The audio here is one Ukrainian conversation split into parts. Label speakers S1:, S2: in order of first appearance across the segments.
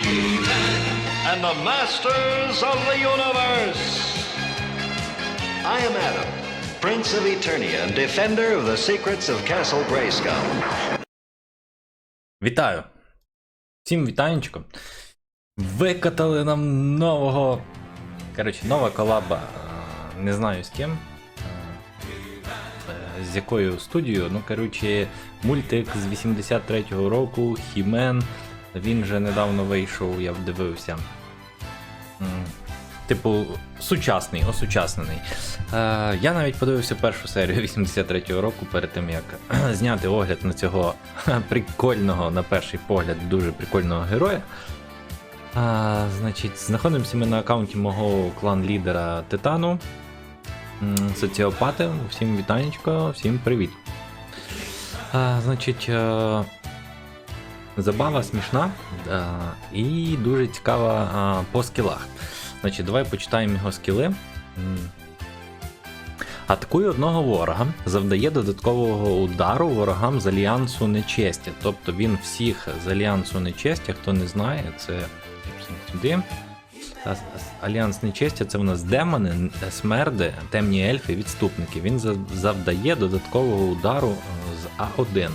S1: and the masters of the universe. I am Adam, Prince of Eternia and defender of the secrets of Castle Grayskull.
S2: Вітаю! Всім вітанечко. Викатали нам нового. Коротше, нова колаба. е, Не знаю з ким. е, З якою студією. Ну, коротше, мультик з 83-го року, Хімен. Він вже недавно вийшов, я дивився. Типу, сучасний, осучаснений. Е, я навіть подивився першу серію 83-го року перед тим, як зняти огляд на цього прикольного, на перший погляд, дуже прикольного героя. А, значить, знаходимося ми на аккаунті мого клан-лідера Титану. Соціопати. Всім вітанечко, всім привіт. А, значить, е, забава смішна і дуже цікава по скілах. Значить, давай почитаємо його скіли. Атакує одного ворога, завдає додаткового удару ворогам з альянсу нечестя. Тобто він всіх з альянсу нечестя, хто не знає, це сюди. Альянс нечестя це в нас демони, смерди, темні ельфи, відступники. Він завдає додаткового удару е, з А1.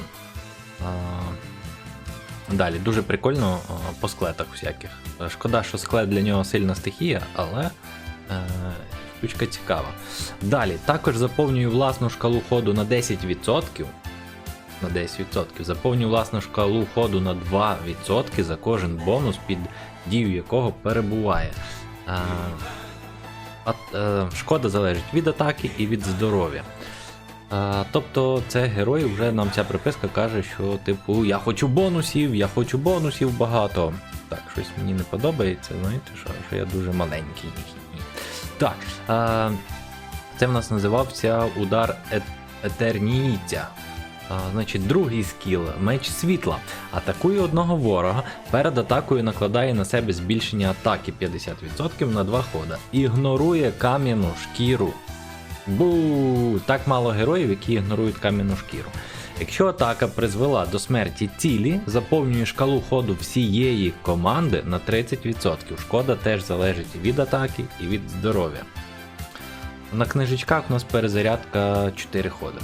S2: А, Далі, дуже прикольно е, по склетах всяких. Е, Шкода, що склет для нього сильна стихія, але е, штучка цікава. Далі, також заповнюю власну шкалу ходу на 10%. На 10%. Заповнюю власну шкалу ходу на 2% за кожен бонус, під дію якого перебуває. А, е, шкода залежить від атаки і від здоров'я. А, тобто це герой вже нам ця приписка каже, що типу я хочу бонусів, я хочу бонусів багато. Так, щось мені не подобається, знаєте, що, що я дуже маленький. Так, а, це в нас називався удар Етернійця. А, значить, другий скіл меч світла. Атакує одного ворога. Перед атакою накладає на себе збільшення атаки 50% на два хода. Ігнорує кам'яну шкіру. Бу! Так мало героїв, які ігнорують кам'яну шкіру. Якщо атака призвела до смерті цілі, заповнює шкалу ходу всієї команди на 30%. Шкода теж залежить від атаки і від здоров'я. На книжечках у нас перезарядка 4 ходи.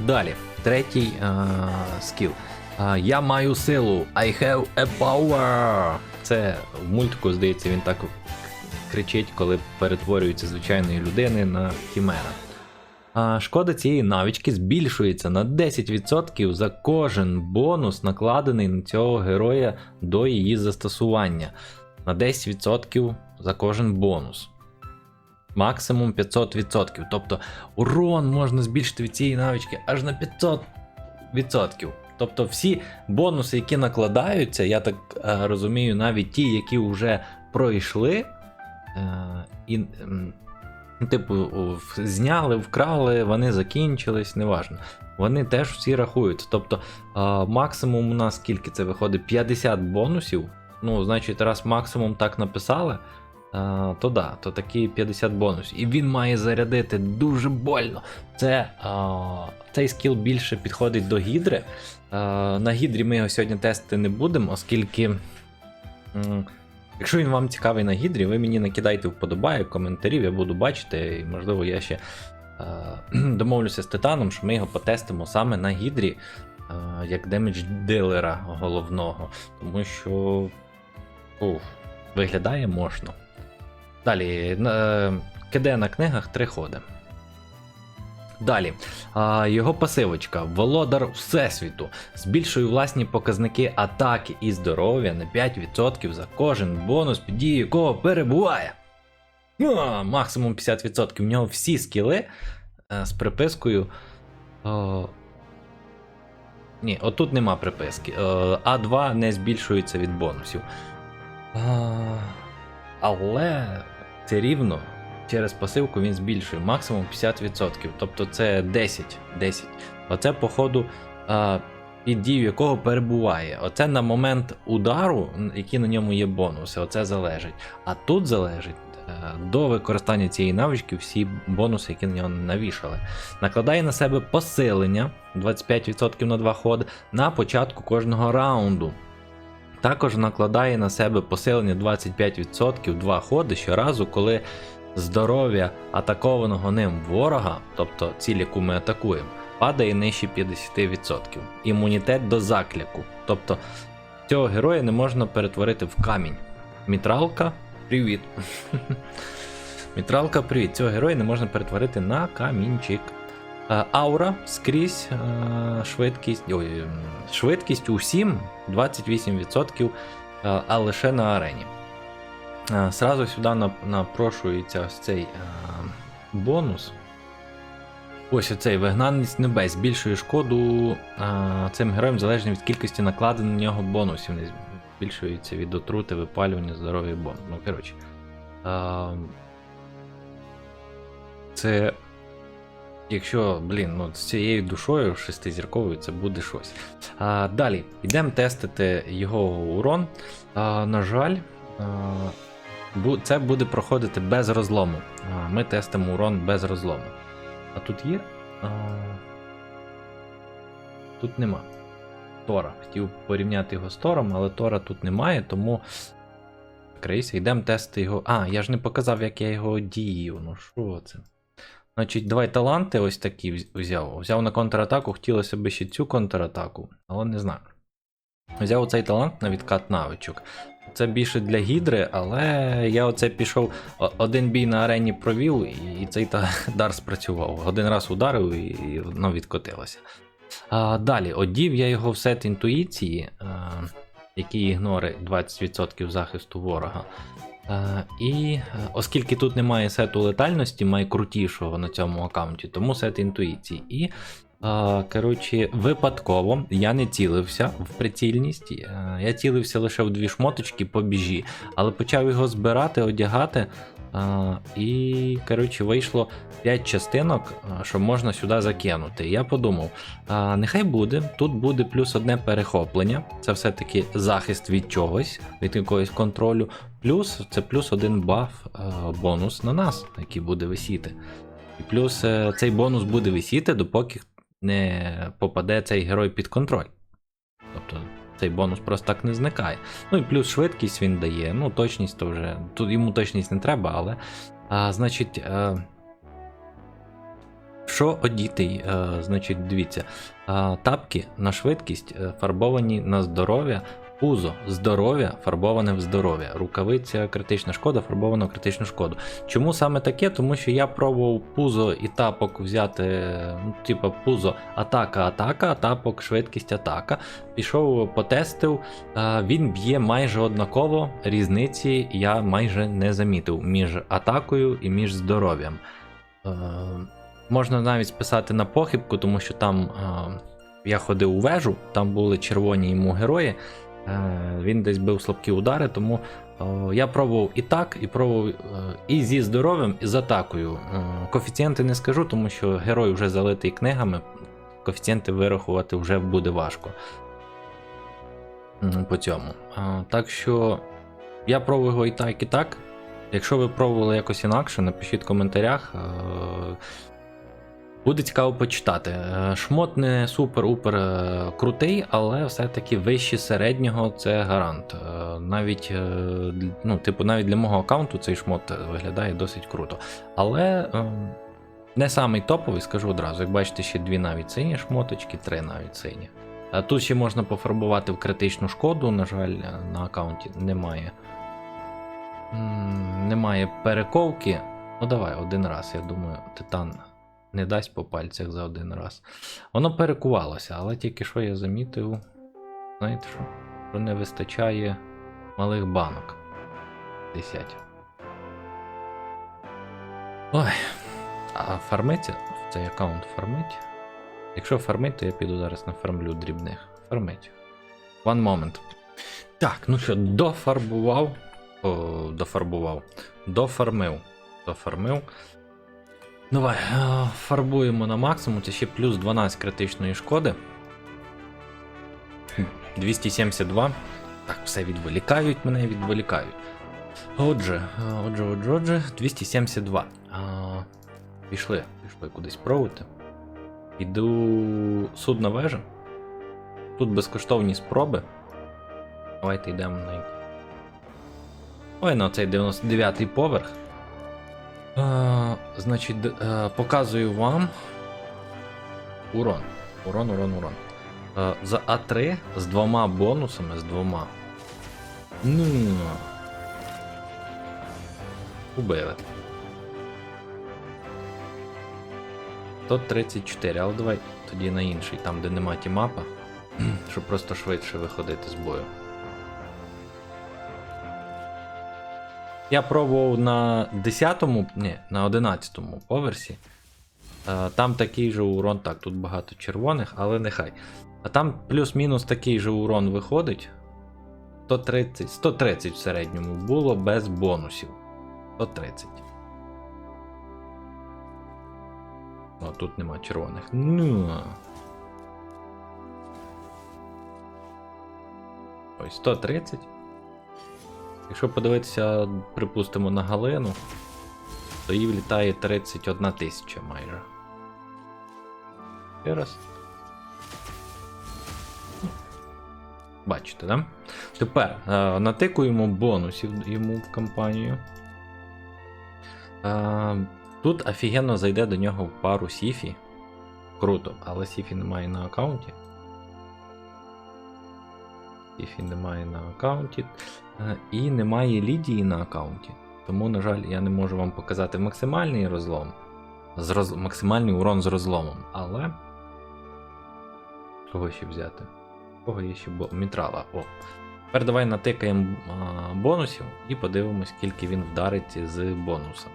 S2: Далі, третій а, скіл. А, я маю силу. I have a power. Це в мультику, здається, він так кричить, коли перетворюється звичайної людини на хімера. А шкода цієї навички збільшується на 10% за кожен бонус, накладений на цього героя до її застосування. На 10% за кожен бонус. Максимум 500%. Тобто урон можна збільшити від цієї навички аж на 500%. Тобто всі бонуси, які накладаються, я так е, розумію, навіть ті, які вже пройшли, і, ну, типу, зняли, вкрали, вони закінчились, неважно. Вони теж всі рахуються. Тобто е, максимум у нас скільки це виходить? 50 бонусів. Ну, значить, раз максимум так написали, е, то да, то такі 50 бонусів. І він має зарядити дуже больно. Це, е, цей скіл більше підходить до гідри. Е, на гідрі ми його сьогодні тестити не будемо, оскільки. Якщо він вам цікавий на гідрі, ви мені накидайте вподобайок, коментарів, я буду бачити, і можливо я ще е, домовлюся з Титаном, що ми його потестимо саме на гідрі, е, як демедж дилера головного. Тому що уф, виглядає можна. Далі, е, КД на книгах три ходи. Далі, а, його пасивочка, володар Всесвіту, збільшує власні показники атаки і здоров'я на 5% за кожен бонус, під дією якого перебуває. А, максимум 50%. В нього всі скіли е, з припискою. О, ні, отут нема приписки. Е, А2 не збільшується від бонусів. А, але це рівно через пасивку він збільшує максимум 50%. Тобто це 10. 10. Оце, походу, а, під дію якого перебуває. Оце на момент удару, які на ньому є бонуси, оце залежить. А тут залежить. е, До використання цієї навички всі бонуси, які на нього навішали. Накладає на себе посилення 25% на 2 ходи на початку кожного раунду. також накладає на себе посилення 25% два ходи щоразу, коли здоров'я атакованого ним ворога, тобто ціль, яку ми атакуємо, падає нижче 50%. Імунітет до закляку. Тобто цього героя не можна перетворити в камінь. Мітралка, привіт. Мітралка, привіт. Цього героя не можна перетворити на камінчик. Е, Аура скрізь е, швидкість. Ой, швидкість усім 28%, е, а лише на арені. Е, Сразу сюди напрошується ось цей е, бонус. Ось оцей вигнанність небес збільшує шкоду е, цим героям залежно від кількості накладених на нього бонусів. Не збільшується від отрути, випалювання, здоров'я бонус. Ну, коротше. Це. Якщо, блін, ну з цією душою шестизірковою це буде щось. А, далі, йдемо тестити його урон. А, на жаль, а, це буде проходити без розлому. Ми тестимо урон без розлому. А тут є. Тут нема. Тора. Хотів порівняти його з Тором, але Тора тут немає, тому. Крийся, йдемо тестити його. А, я ж не показав, як я його дію. Ну що це? Значить, давай таланти ось такі взяв. Взяв на контратаку, хотілося б ще цю контратаку, але не знаю. Взяв оцей талант на відкат навичок. Це більше для гідри, але я оце пішов один бій на арені провів, і цей дар спрацював. Один раз ударив і, воно відкотилося. А, далі, одів я його в сет інтуїції, а, який ігнори 20% захисту ворога. Е, і е, оскільки тут немає сету летальності, найкрутішого на цьому аккаунті, тому сет інтуїції. І, е, коротше, випадково я не цілився в прицільність, е, я цілився лише в дві шмоточки по біжі, але почав його збирати, одягати. і, коротше, вийшло 5 частинок, е, що можна сюди закинути. Я подумав, нехай буде. Тут буде плюс одне перехоплення. Це все-таки захист від чогось, від якогось контролю. Плюс це плюс один баф е, бонус на нас, який буде висіти. І плюс цей бонус буде висіти, допоки не попаде цей герой під контроль. Тобто цей бонус просто так не зникає. Ну і плюс швидкість він дає. Ну, точність то вже. Тут йому точність не треба, але. А, значить. А... що одіти? Е, значить, дивіться. Тапки на швидкість е, фарбовані на здоров'я, пузо здоров'я фарбоване в здоров'я, рукавиця критична шкода фарбована критичну шкоду. Чому саме таке? Тому що я пробував пузо і тапок взяти, ну, типа пузо атака, атака, а тапок, швидкість атака. Пішов, потестив, він б'є майже однаково, різниці я майже не замітив між атакою і між здоров'ям. Е, Можна навіть списати на похибку, тому що там е, я ходив у вежу, там були червоні йому герої. Е, він десь бив слабкі удари, тому е, я пробував і так, і пробував е, і зі здоров'ям, і з атакою. Коефіцієнти не скажу, тому що герой вже залитий книгами. Коефіцієнти вирахувати вже буде важко. По цьому. Так що я пробую його і так, і так. Якщо ви пробували якось інакше, напишіть в коментарях. Буде цікаво почитати. Е, Шмот не супер-упер е, крутий, але все-таки вище середнього це гарант. Е, Навіть, ну, типу, навіть для мого аккаунту цей шмот виглядає досить круто. Але не самий топовий, скажу одразу. Як бачите, ще дві навіть сині шмоточки, три навіть сині. Тут ще можна пофарбувати в критичну шкоду, на жаль, на аккаунті немає. Немає перековки. Ну давай, один раз, я думаю, титан не дасть по пальцях за один раз. Воно перекувалося, але тільки що я замітив, знаєте що? Що не вистачає малих банок. 10. Ой. А фармиться? Цей аккаунт фармить. Якщо фармить, то я піду зараз нафармлю дрібних. Фармить. One moment. Так, ну що, дофарбував. О, дофарбував. Дофармив. Дофармив. Давай, е, фарбуємо на максимум, це ще плюс 12 критичної шкоди. 272. Так, все відволікають мене, відволікають. Отже, е, отже, отже, отже, 272. А, пішли, пішли кудись пробувати. Іду судна вежа. Тут безкоштовні спроби. Давайте йдемо на. Ой, на цей 99-й поверх. Е, значить, д- е, показую вам урон. Урон, урон, урон. Е, за А3 з двома бонусами, з двома. Ну. Убили. 134, але давай тоді на інший, там де нема тімапа, щоб просто швидше виходити з бою. Я пробував на 10-му, ні, на 11-му поверсі. Е, Там такий же урон, так, тут багато червоних, але нехай. А там плюс-мінус такий же урон виходить. 130, 130 в середньому було без бонусів. 130. О, тут нема червоних. Ну. Ось 130. Якщо подивитися, припустимо, на Галину, то їй влітає 31 тисяча майже. Ще раз. Бачите, да? Тепер е, натикуємо бонусів йому в кампанію. Е, тут офігенно зайде до нього пару Сіфі. Круто, але Сіфі немає на аккаунті. Сіфі немає на аккаунті. Е, І немає Лідії на аккаунті. Тому, на жаль, я не можу вам показати максимальний розлом. З роз... Максимальний урон з розломом. Але. Кого ще взяти? Кого є ще бо... Мітрала. О. Тепер давай натикаємо а, бонусів і подивимось, скільки він вдарить з бонусом.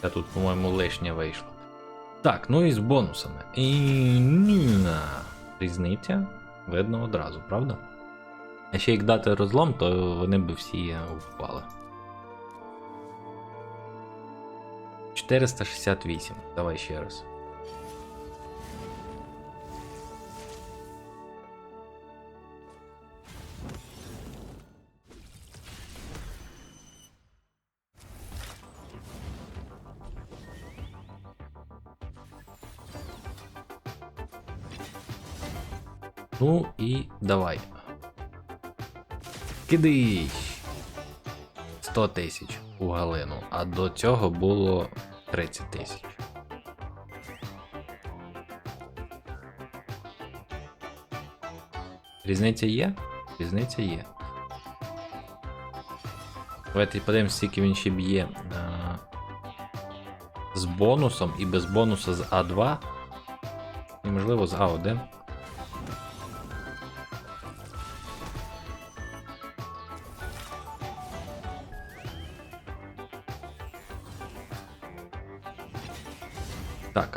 S2: Та тут, по-моєму, лишнє вийшло. Так, ну і з бонусами. І різниця видно одразу, правда? А ще як дати розлом, то вони б всі впали. 468. Давай ще раз. Кидиш. 100 тисяч у Галину, а до цього було 30 тисяч. Різниця є? Різниця є. Давайте подивимось, скільки він ще б'є а, з бонусом і без бонуса з А2. І можливо з А1.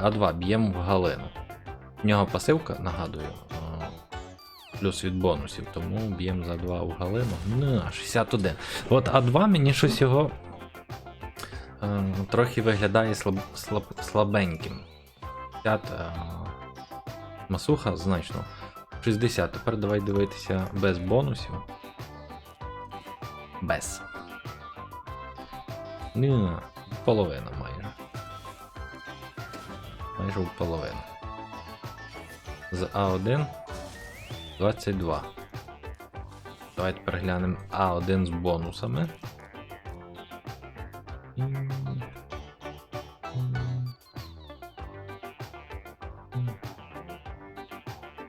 S2: А2 б'ємо в Галину. В нього пасивка, нагадую, плюс від бонусів, тому б'ємо за 2 в Галину. Ну, 61. От А2 мені щось його е, трохи виглядає слаб, слаб, слабеньким. 50 е, масуха значно. 60. Тепер давай дивитися без бонусів. Без. Ну, половина майже в половину. З А1 22. Давайте переглянемо А1 з бонусами.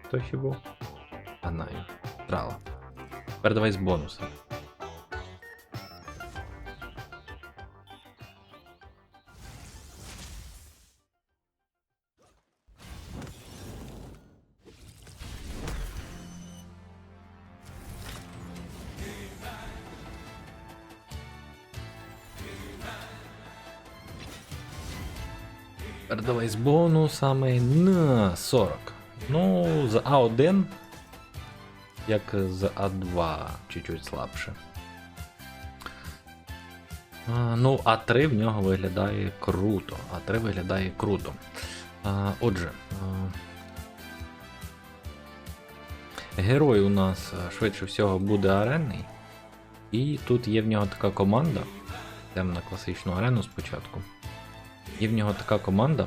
S2: Хто ще був? А знаю. Трала. Тепер давай з бонусами. Бонусами на 40. Ну, з А1, як з А2, чуть-чуть слабше. Ну, А3 в нього виглядає круто. А3 виглядає круто. Отже. Герой у нас швидше всього буде аренний. І тут є в нього така команда. Йдемо на класичну арену спочатку. Є в нього така команда.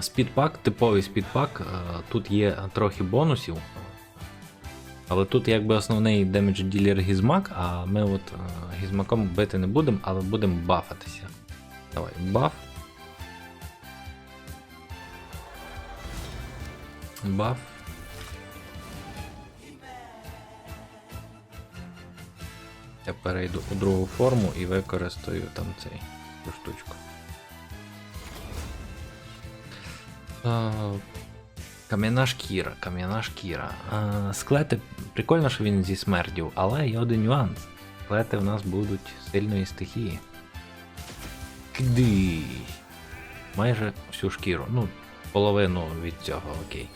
S2: Спідпак, типовий спідпак. е, Тут є трохи бонусів. Але тут якби основний демедж ділер гізмак, а ми от е, гізмаком бити не будемо, але будемо бафатися. Давай, баф. Баф. Я перейду у другу форму і використаю там цей цю штучку. Кам'яна шкіра, кам'яна шкіра. Склети, прикольно, що він зі смертю, але є один нюанс. Склети в нас будуть сильної стихії. Кди. Майже всю шкіру. Ну, половину від цього, окей.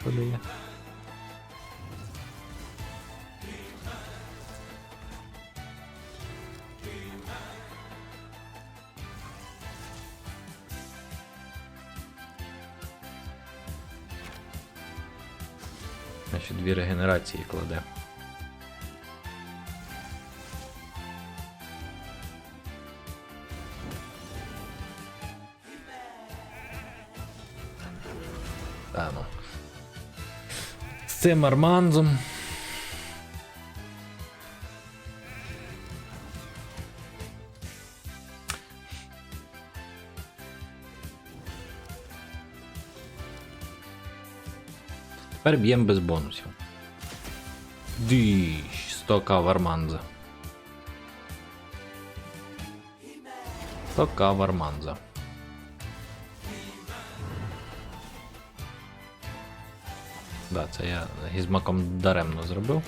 S2: Що дає? Дві регенерації кладе. Та ну. З цим арманзом. Тепер б'ємо без бонусів. Діж, 100к варманза. 100к варманза. Да, це я гізмаком даремно зробив.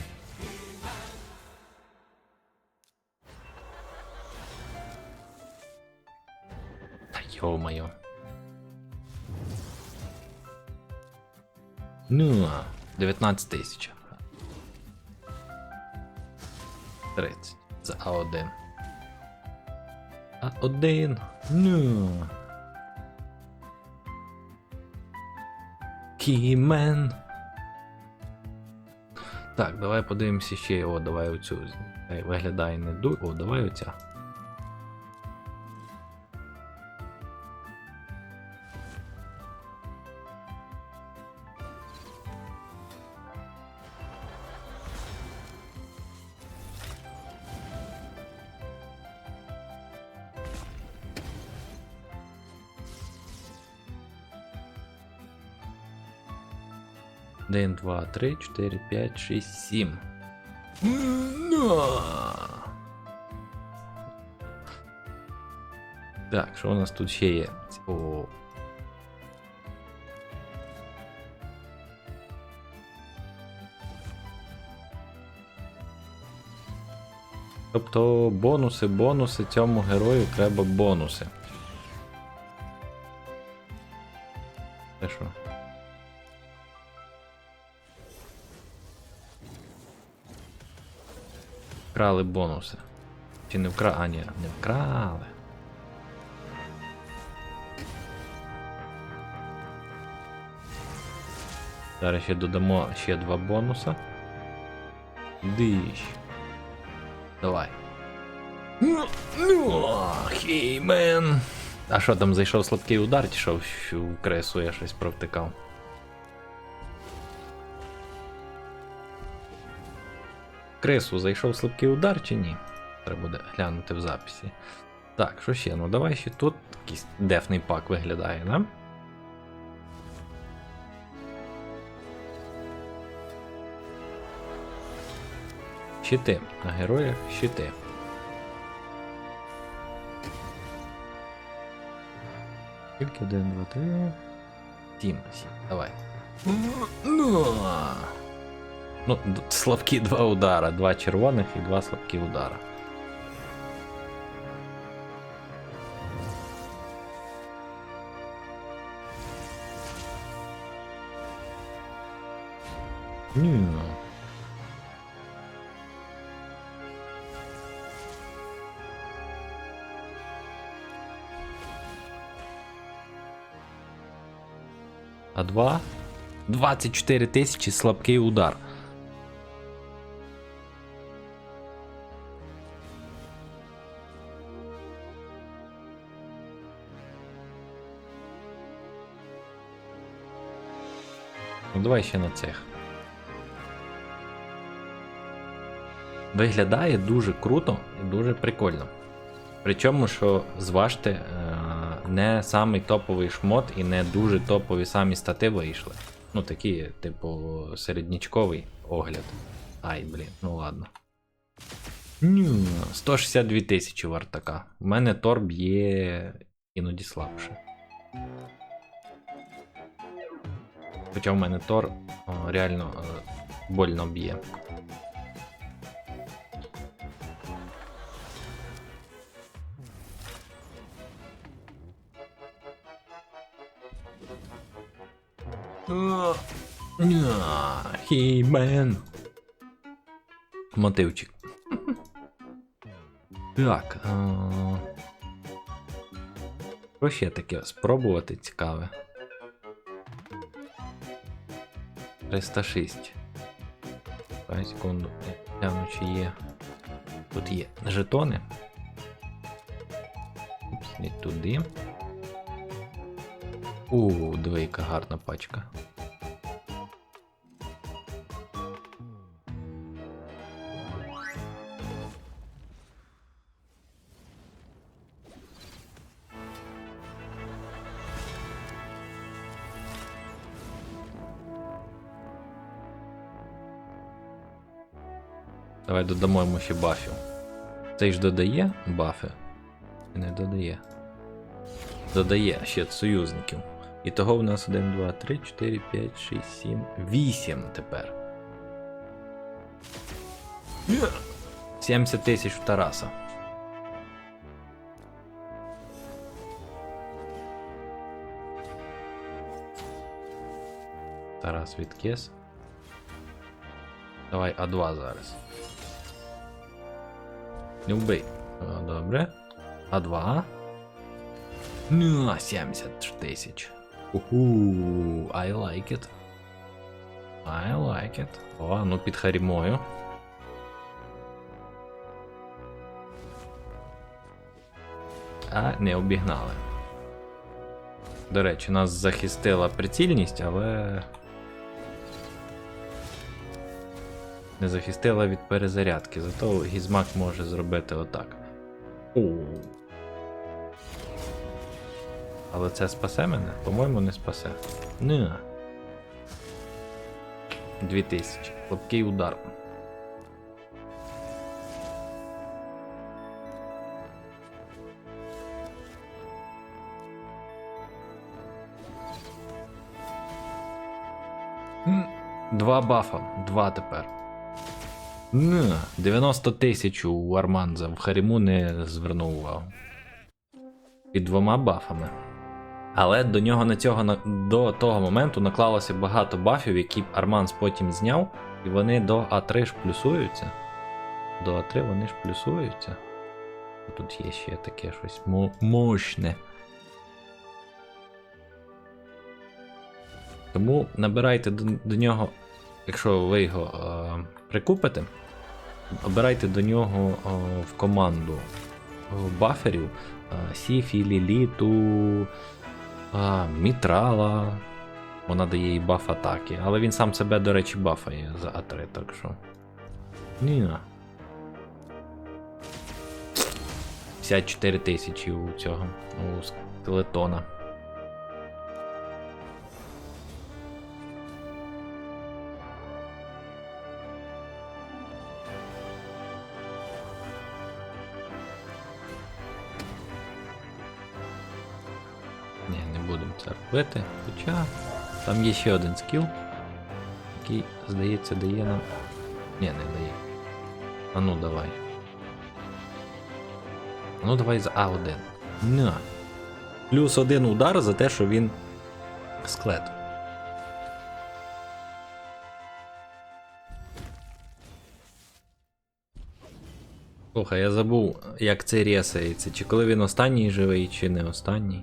S2: Ну, 19 тисяч. 30 за А1. А1. Ну. Кімен. Так, давай подивимося ще. О, давай оцю. Виглядає не ду. О, давай оця. Один, два, три, чотири, п'ять, шість, сім. Так, що у нас тут ще є? О. Тобто бонуси, бонуси цьому герою треба бонуси. Вкрали бонуси. Чи не вкрали? А, ні, не вкрали. Зараз ще додамо ще два бонуса. Диш. Давай. Хеймен. А що там зайшов слабкий удар, чи що в кресу я щось провтикав? Крису зайшов слабкий удар чи ні? Треба буде глянути в записі. Так, що ще? Ну давай ще тут якийсь дефний пак виглядає, да? Щити. На героях щити. Скільки? Один, два, три. Сім, сім. Давай. Ну. Слабкі два удара, два червоних і два слабкі удара. Ні. А2. 24 тисячі слабкий удар. Ну, давай ще на цих. Виглядає дуже круто і дуже прикольно. Причому, що зважте, е, не самий топовий шмот і не дуже топові самі стати вийшли. Ну, такі, типу, середнячковий огляд. Ай, блін, ну ладно. 162 тисячі вартака. У мене Тор б'є іноді слабше. Хоча в мене Тор реально е, больно б'є. Хімен. Мотивчик. Так. Що ще таке спробувати цікаве? 306. Дай секунду. Гляну, чи є. Тут є жетони. Упс, не туди. У, двійка гарна пачка. Давай додамо йому ще бафів. Цей ж додає бафи? Не додає. Додає ще союзників. І того в нас 1, 2, 3, 4, 5, 6, 7, 8 тепер. 70 тисяч в Тараса. Тарас відкис. Давай А2 зараз. Не вбий. Добре. А2. Ну, 70 тисяч. Уху, I like it. I like it. О, ну під харімою. А, не обігнали. До речі, нас захистила прицільність, але. Не захистила від перезарядки, зато гізмак може зробити отак. О. Але це спасе мене? По-моєму, не спасе. Не. 2000. Слабкий удар. Два бафа. Два тепер. Не, 90 тисяч у Арманза в Харіму не звернув увагу. Під двома бафами. Але до нього на цього до того моменту наклалося багато бафів, які Арманс потім зняв, і вони до А3 ж плюсуються. До А3 вони ж плюсуються. Тут є ще таке щось мощне. Тому набирайте до, до нього, якщо ви його е, прикупите, обирайте до нього е, в команду баферів е, Сіфі, Ліліту, Мітрала. Вона дає їй баф атаки, але він сам себе, до речі, бафає за А3, так що. Ні. 54 тисячі у цього, у скелетона. Ні, не будемо це робити. Хоча там є ще один скіл, який, здається, дає нам. Ні, не дає. А ну давай. А ну давай за А1. На. Плюс один удар за те, що він склет. Слухай, я забув, як це рєсається. Чи коли він останній живий, чи не останній.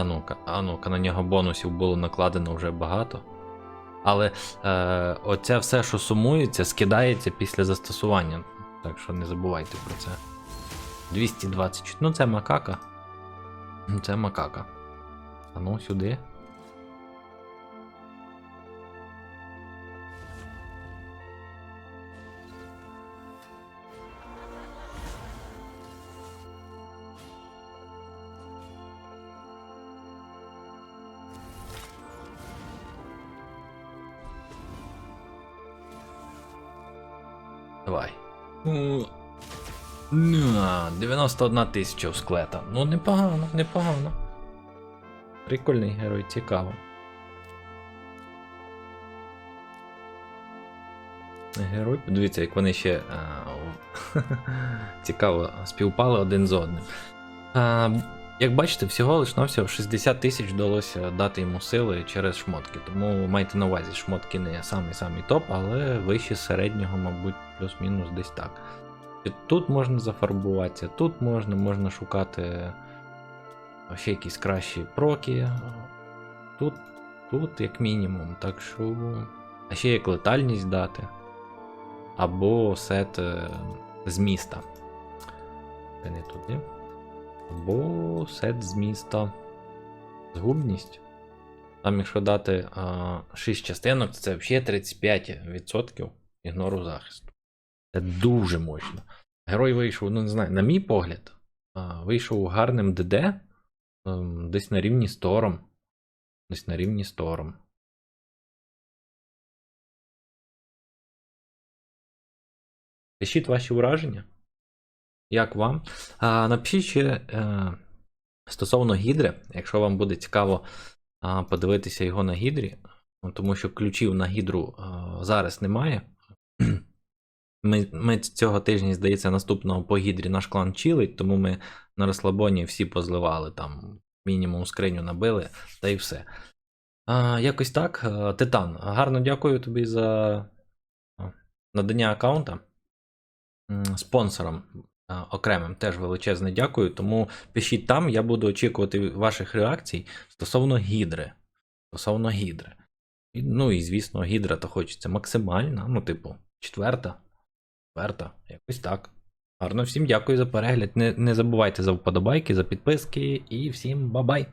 S2: А ну-ка, а ну-ка, на нього бонусів було накладено вже багато. Але е, оце все, що сумується, скидається після застосування. Так що не забувайте про це. 220. Ну це макака. Це макака. А ну сюди. 91 тисяча у склета. Ну, непогано, непогано. Прикольний герой, цікаво. Герой, подивіться, як вони ще а, цікаво співпали один з одним. А, як бачите, всього лиш навсього 60 тисяч вдалося дати йому сили через шмотки. Тому майте на увазі, шмотки не самий самий топ, але вище середнього, мабуть, плюс-мінус десь так. Тут можна зафарбуватися, тут можна, можна шукати ще якісь кращі проки. Тут, тут як мінімум. Так що. А ще як летальність дати. Або сет е, з міста. Це не туди. Або сет з міста. Згубність. Там, якщо дати а, 6 частинок, це взагалі 35% ігнору захисту. Це дуже мощно. Герой вийшов, ну не знаю, на мій погляд, вийшов гарним ДД ем, десь на рівні з Тором. Десь на рівні з Тором. Пишіть ваші враження. Як вам? А, напишіть ще е, стосовно гідри, якщо вам буде цікаво а, подивитися його на гідрі, ну, тому що ключів на гідру а, зараз немає. Ми, ми цього тижня, здається, наступного по гідрі наш клан чилить, тому ми на розслабоні всі позливали там, мінімум скриню набили, та й все. А, якось так. Титан, гарно дякую тобі за надання аккаунта. М, Спонсорам окремим теж величезне дякую. Тому пишіть там, я буду очікувати ваших реакцій стосовно гідри. Стосовно гідри. Ну і звісно, гідра то хочеться максимальна, ну, типу, четверта. Четверта, якось так. Гарно, всім дякую за перегляд. Не, не забувайте за вподобайки, за підписки і всім бабай!